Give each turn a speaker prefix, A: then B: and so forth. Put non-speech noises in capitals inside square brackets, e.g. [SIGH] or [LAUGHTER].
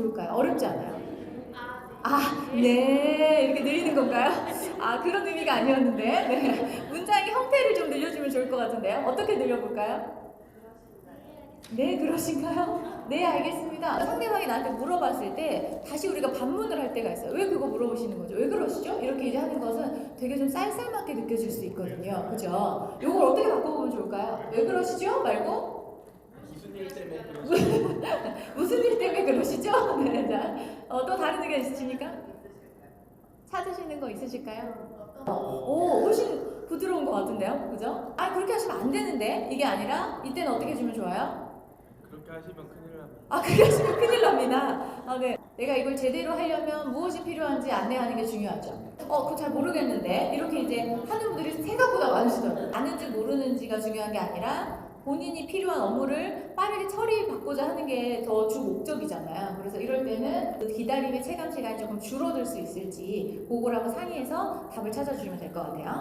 A: 좋을까요? 어렵지 않아요? 아, 네. 이렇게 늘리는 건가요? 아, 그런 의미가 아니었는데. 네. 문장의 형태를 좀 늘려주면 좋을 것 같은데요. 어떻게 늘려볼까요? 네, 그러신가요? 네, 알겠습니다. 상대방이 나한테 물어봤을 때 다시 우리가 반문을 할 때가 있어요. 왜 그거 물어보시는 거죠? 왜 그러시죠? 이렇게 이제 하는 것은 되게 좀 쌀쌀맞게 느껴질 수 있거든요. 그죠? 이걸 어떻게 바꿔보면 좋을까요? 왜 그러시죠? 말고
B: 무슨 일 때문에 그러시나요?
A: 무슨 일 때문에 그러시죠? [LAUGHS] 네, 자, 어, 또 다른 의견 있으십니까? 찾으시는 거 있으실까요? 어, 오, 훨씬 부드러운 것 같은데요? 그죠? 아, 그렇게 하시면 안 되는데? 이게 아니라, 이때는 어떻게 해주면 좋아요?
B: 그렇게 하시면 큰일 납니다.
A: 아, 그렇게 하시면 큰일 납니다. 아, 네. 내가 이걸 제대로 하려면 무엇이 필요한지 안내하는 게 중요하죠. 어, 그거 잘 모르겠는데? 이렇게 이제 하는 분들이 생각보다 많으시더라고요. 아는지 모르는지가 중요한 게 아니라 본인이 필요한 업무를 빠르게 처리받고자 하는 게 더 주 목적이잖아요. 그래서 이럴 때는 그 기다림의 체감 시간이 조금 줄어들 수 있을지 한번 상의해서 답을 찾아주시면 될 것 같아요.